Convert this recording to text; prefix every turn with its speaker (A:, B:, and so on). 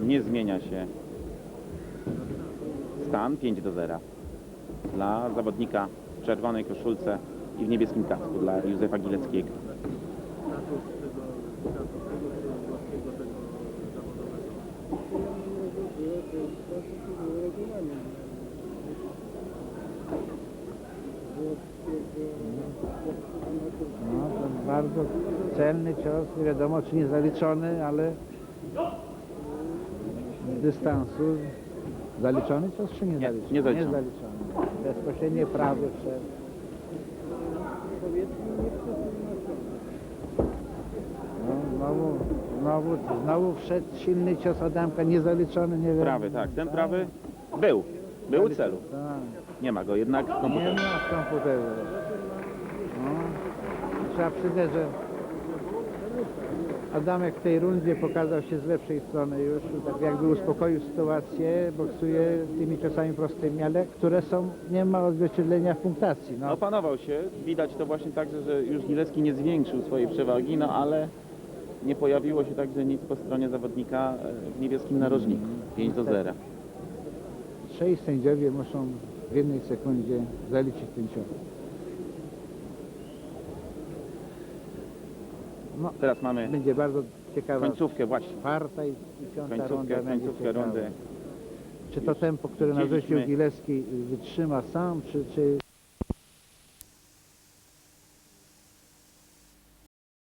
A: Nie zmienia się stan 5 do 0 dla zawodnika w czerwonej koszulce i w niebieskim kasku dla Józefa Gileckiego.
B: No, to bardzo celny cios, nie wiadomo czy nie zaliczony, ale z dystansu zaliczony cios czy nie,
A: Nie,
B: zaliczony?
A: nie zaliczony.
B: zaliczony. Bezpośrednie prawy przed. No, znowu, znowu, znowu wszedł silny cios Adamka, niezaliczony, nie wiem.
A: Prawy, tak. Ten prawy był. Był u celu.
B: Tak.
A: Nie ma go jednak w
B: Nie
A: komputerze.
B: ma w komputerze. No. Trzeba przyznać, że Adamek w tej rundzie pokazał się z lepszej strony już, tak jakby uspokoił sytuację, boksuje tymi ciosami prostymi, ale które są, nie ma odzwierciedlenia w punktacji. No,
A: Opanował się. Widać to właśnie także, że już Gilecki nie zwiększył swojej przewagi, no ale nie pojawiło się także nic po stronie zawodnika e, w niebieskim narożniku. 5 do 0.
B: trzej sędziowie muszą w jednej sekundzie zaliczyć ten cios. No,
A: Teraz mamy
B: będzie bardzo ciekawa
A: końcówkę właśnie.
B: czwarta i i piąta runda
A: Końcówkę,
B: będzie
A: końcówkę
B: ciekawa.
A: rundy.
B: Czy to tempo, które
A: widzieliśmy.
B: narzucił Gileski wytrzyma sam, czy, czy